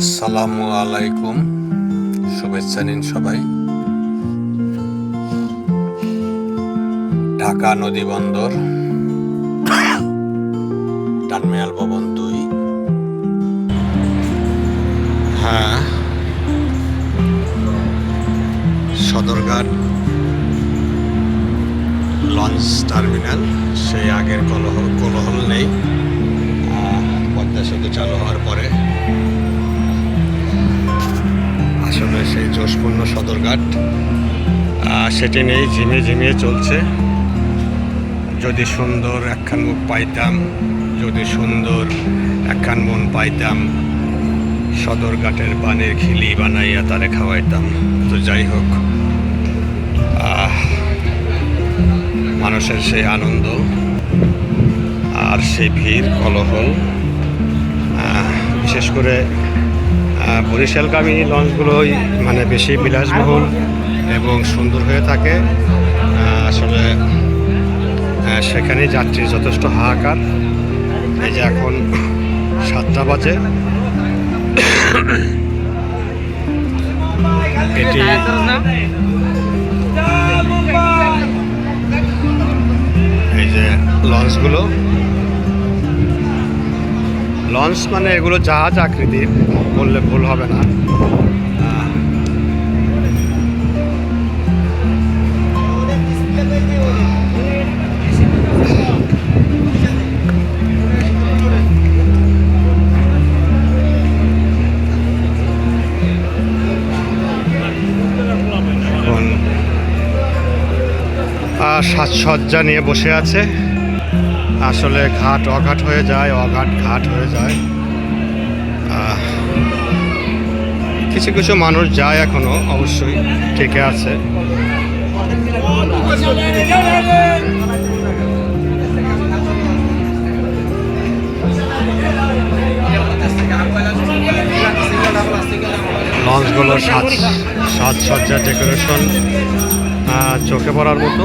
আসসালামু আলাইকুম। শুভেচ্ছা নিন সবাই। ঢাকা নদী বন্দর টানমেয়াল ভবন দুই। হ্যাঁ সদরঘাট, লঞ্চ টার্মিনাল, সেই আগের কলহল কোলাহল নেই। পদ্মা সেতু চালু হওয়ার পরে আসলে সেই জোশপূর্ণ সদরঘাট। সেটি নেই ঝিমে ঝিমিয়ে চলছে। যদি সুন্দর একখান মুখ পাইতাম, যদি সুন্দর একখান মন পাইতাম, সদরঘাটের পানির খিলি বানাইয়া তারে খাওয়াইতাম। তো যাই হোক মানুষের সেই আনন্দ আর সেই ভিড়, কলহল বিশেষ করে বরিশালগামী লঞ্চগুলোই মানে বেশি বিলাসবহুল এবং সুন্দর হয়ে থাকে। আসলে সেখানে যাত্রীর যথেষ্ট হাহাকার। এই যে এখন সাতটা বাজে। এটি এই যে লঞ্চগুলো। লঞ্চ মানে এগুলো জাহাজ আকৃতির বললে ভুল হবে না। সাজসজ্জা নিয়ে বসে আছে। আসলে ঘাট অঘাট হয়ে যায়, অঘাট ঘাট হয়ে যায়। কিছু কিছু মানুষ যায় এখনও, অবশ্যই টিকে আছে। লঞ্চগুলোর সাজ, সাজসজ্জা, ডেকোরেশন চোখে পড়ার মতো।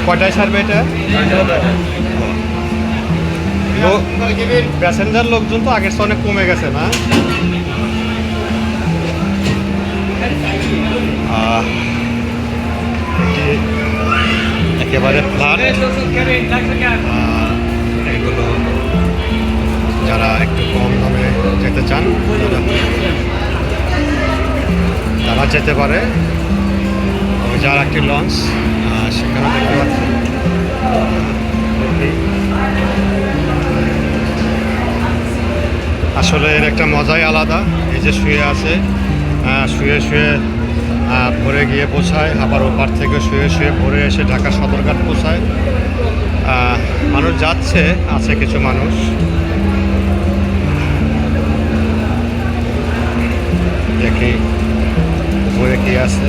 আচ্ছা কয়টায় ছাড়বে এটা? প্যাসেঞ্জার লোকজন তো আগের অনেক কমে গেছে না? একেবারে যারা একটু কম দামে যেতে চান, তারা যেতে পারে। যার একটি লঞ্চ। সেখানে দেখতে পাচ্ছি আসলে এর একটা মজাই আলাদা, এই যে শুয়ে আছে শুয়ে শুয়ে ভরে গিয়ে পৌঁছায়, আবার ওপার থেকে শুয়ে শুয়ে ভরে এসে ঢাকা সদরঘাট পৌঁছায়। মানুষ যাচ্ছে, আছে কিছু মানুষ। দেখি উপরে কি আছে।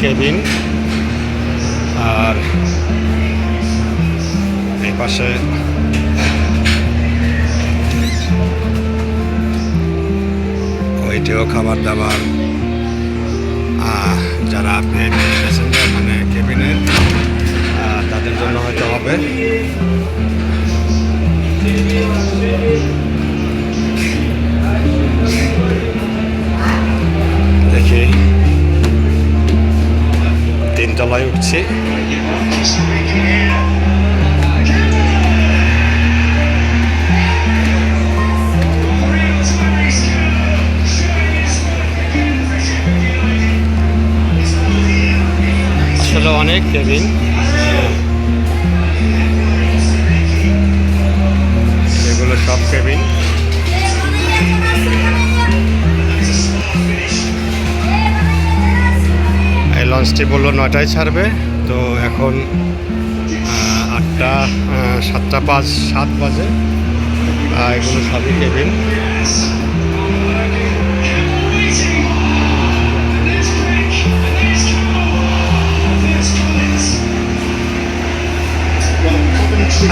কেবিন। আর এই পাশে ওইটিও খাবার দাবার। যারা প্যাসেঞ্জার মানে কেবিনের তাদের জন্য হয়তো হবে। succès. Salahane Kevin. লঞ্চটি বলল, নয়টায় ছাড়বে। তো এখন আটটা সাতটা পাঁচ, সাত বাজে। এগুলো সবই কেবিন এই যে একটি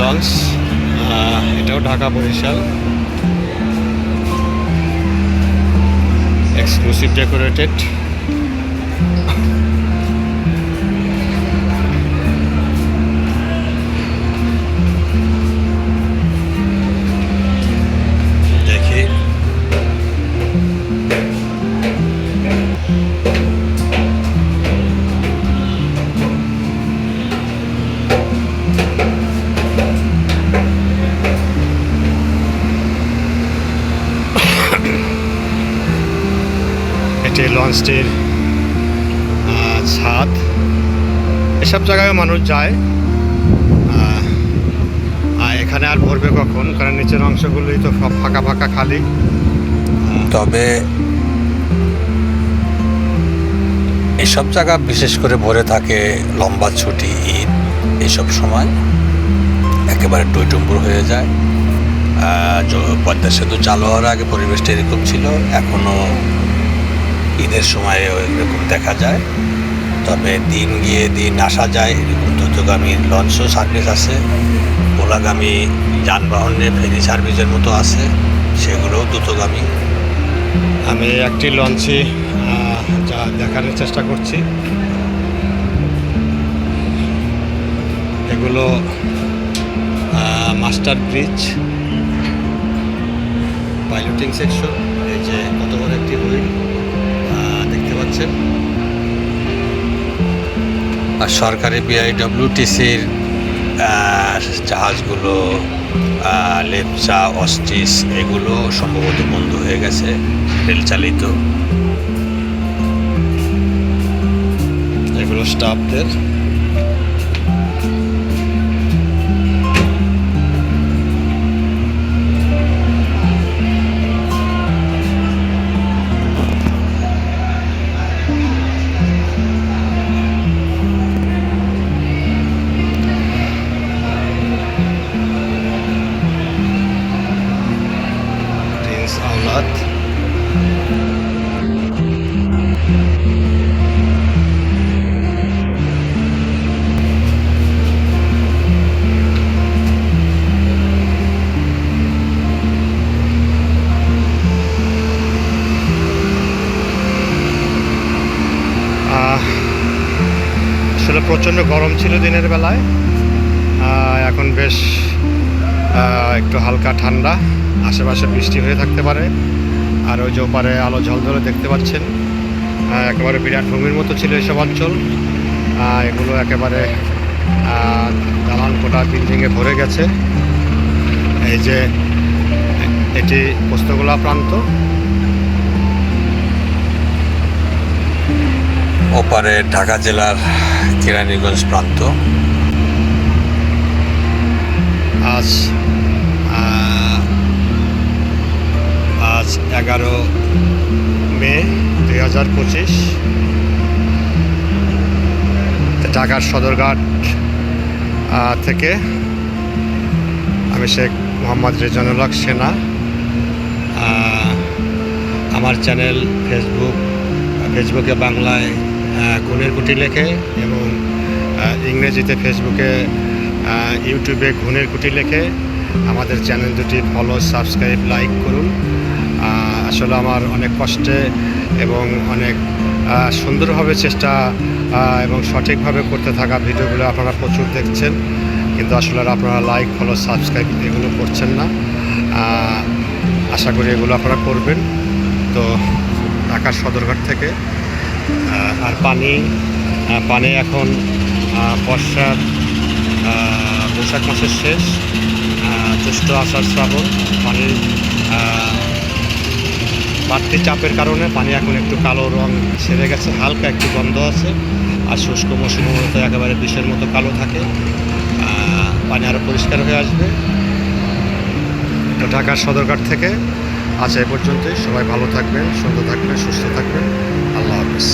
লঞ্চ এটাও ঢাকা বরিশাল। এক্সক্লুসিভ ডেকোরেটেড লঞ্চটির ছাদ এসব জায়গায় মানুষ যায়। আর এখানে আর ভরবে কখন? কারণ নিচের অংশগুলোই তো সব ফাঁকা ফাঁকা খালি। তবে এসব জায়গা বিশেষ করে ভরে থাকে লম্বা ছুটি, ঈদ এইসব সময়। একেবারে টইটুম্বুর হয়ে যায়। পদ্মা সেতু চালু হওয়ার আগে পরিবেশটা এরকম ছিল। এখনও ঈদের সময় এরকম দেখা যায়। তবে দিন গিয়ে দিন আসা যায়, এরকম দ্রুতগামী লঞ্চও সার্ভিস আছে। ওলাগামী যানবাহনে ফেরি সার্ভিসের মতো আছে, সেগুলোও দ্রুতগামী। আমি একটি লঞ্চে যা দেখানোর চেষ্টা করছি। এগুলো মাস্টার ব্রিজ পাইলটিং সেকশন এই যে কত বড় একটি হুইল পাচ্ছেন আর সরকারি বিআইডব্লিউটিসির জাহাজগুলো লেপচা, অস্টিস, এগুলো সম্ভবত বন্ধ হয়ে গেছে, রেল চালিত। এগুলো স্টাফদের প্রচণ্ড গরম ছিল দিনের বেলায়। এখন বেশ একটু হালকা ঠান্ডা। আশেপাশে বৃষ্টি হয়ে থাকতে পারে। আর ওই যে ওপারে আলো ঝলঝলে দেখতে পাচ্ছেন। একেবারে বিরাট ভূমির মতো ছিল এসব অঞ্চল। এগুলো একেবারে দালান কোটা বিল্ডিংয়ে ভরে গেছে। এই যে, এটি পোস্তগোলা প্রান্ত। ওপারে ঢাকা জেলার কেরানীগঞ্জ প্রান্ত। আজ আজ এগারো মে দুই হাজার পঁচিশ। ঢাকার সদরঘাট থেকে আমি শেখ মোহাম্মদ রেজানুল সেনা। আমার চ্যানেল ফেসবুক, ফেসবুকে বাংলায় গুণের কুটি লেখে এবং ইংরেজিতে ফেসবুকে ইউটিউবে গুণের কুটি লেখে। আমাদের চ্যানেল দুটি ফলো সাবস্ক্রাইব লাইক করুন। আসলে আমার অনেক কষ্টে এবং অনেক সুন্দরভাবে চেষ্টা এবং সঠিকভাবে করতে থাকা ভিডিওগুলো আপনারা প্রচুর দেখছেন। কিন্তু আসলে আপনারা লাইক ফলো সাবস্ক্রাইব এগুলো করছেন না। আশা করি এগুলো আপনারা করবেন। তো ঢাকার সদরঘাট থেকে আর পানি পানি এখন বর্ষার বৈশাখ মাসের শেষ। জ্যৈষ্ঠ আষাঢ় শ্রাবণ, পানির বাড়তি চাপের কারণে পানি এখন একটু কালো রং সেরে গেছে, হালকা একটু গন্ধ আছে, আর শুষ্ক মৌসুমে মূলত একেবারে বিষের মতো কালো থাকে। পানি আরও পরিষ্কার হয়ে আসবে। ঢাকার সদরঘাট থেকে আজ এ পর্যন্তই। সবাই ভালো থাকবেন সুন্দর থাকবেন, সুস্থ থাকবেন। আল্লাহ হাফিজ।